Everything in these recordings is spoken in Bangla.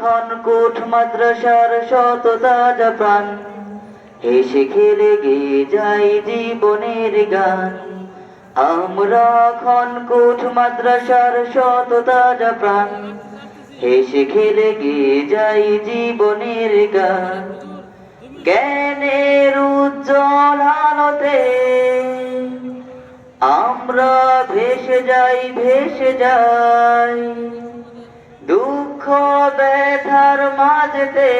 খন কোঠ মাদ্রাসার শত তাজা প্রাণ? হেসে খেলে গিয়ে যাই জীবনের গান। আমরা খন কোঠ মাদ্রাসার শত তাজা প্রাণ? হেসে খেলে গিয়ে যাই জীবনের গান। জ্ঞানের উজ্জ্বল আলোতে আমরা ভেসে যাই ভেসে যাই। দুঃখ ব্যথার মাঝেতে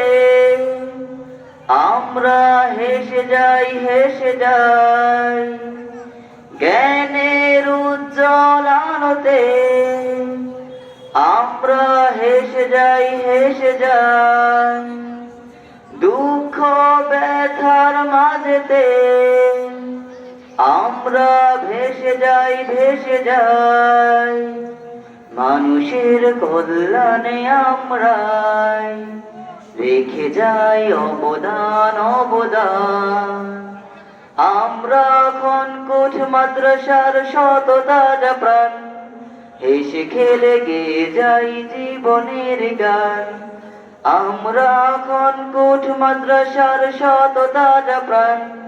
আমরা হেসে যাই হেসে যাই। জ্ঞানের উজ্জ্বল আলোতে আমরা হেসে যাই হেসে যাই। দুঃখ ব্যথার মাঝেতে আমরা ভেসে যাই ভেসে যাই। মানুষের কল্যাণে আমরা রেখে যাই অবদান অবদান। আমরা কোঠ মাদ্রাসার শত তাজা প্রাণ। হেসে খেলে গে যাই জীবনের গান। আমরা কোঠ মাদ্রাসার শত তাজা প্রাণ।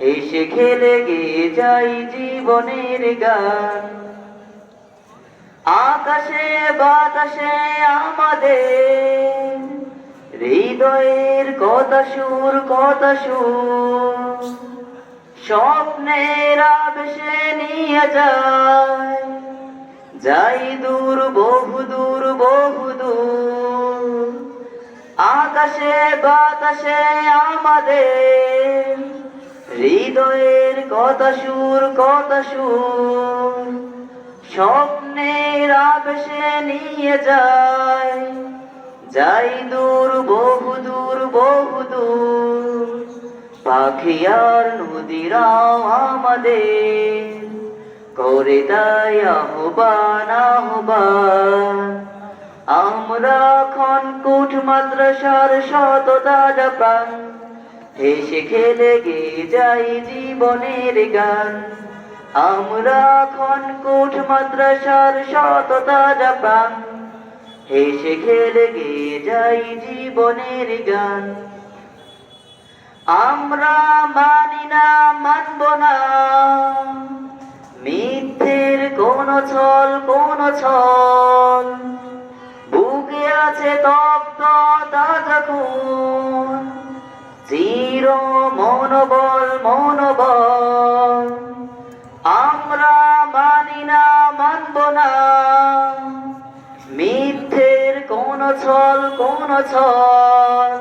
হেসে খেলে গে যাই জীবনের গান। আকাশে বাতাসে আমাদের হৃদয়ের কথা সুর কথা সুর। স্বপ্নের আবেশে নিয়ে যায়। যাই দূর, বহু দূর বহু দূর। আকাশে, বাতাসে আমাদের হৃদয়ের কথা সুর কথা সুর। স্বপ্নের আবেশে নিয়ে যায়। যাই দূর, বহু দূর বহু দূর। পাখি আর নদীরাও আমাদের। করে তাই আহ্বান আহ্বান। আমরা খন কুঠ মাদ্রাসার শত তাজা প্রাণ। হেসে খেলে গে যাই জীবনের গান। আমরা খন কুঠ মাদ্রাসার শত তাজা প্রাণ। হেসে খেলে গে যাই জীবনের গান। আমরা মানি না, মানব না। মিথ্যের কোন ছল কোন ছল। বুকে আছে তপ্ত তাজা খুন। চির মনোবল মনোবল। আমরা মানি না, মানব না। ছল কোন ছল?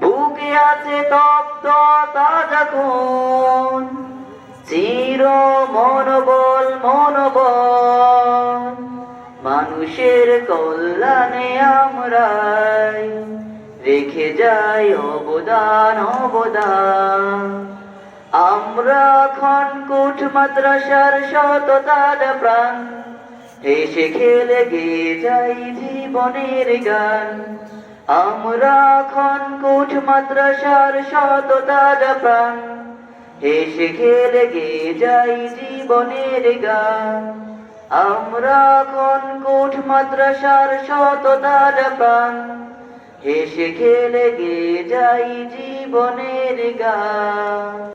বুকে আছে তপ্ত তাজা খুন চির মনোবল মনোবল। মানুষের কল্যাণে আমরা রেখে যাই অবদান অবদান। আমরা খন কুঠ মাদ্রাসার শত তাজা প্রাণ। হেসে খেলে গে যাই জীবনের গান। আমরা খন কুঠ মাদ্রাসার শত তাজা প্রাণ হেসে খেলে যাই জীবনের গান। আমরা খন কুঠ মাদ্রাসার শত তাজা প্রাণ হেসে খেলে যাই জীবনের গান।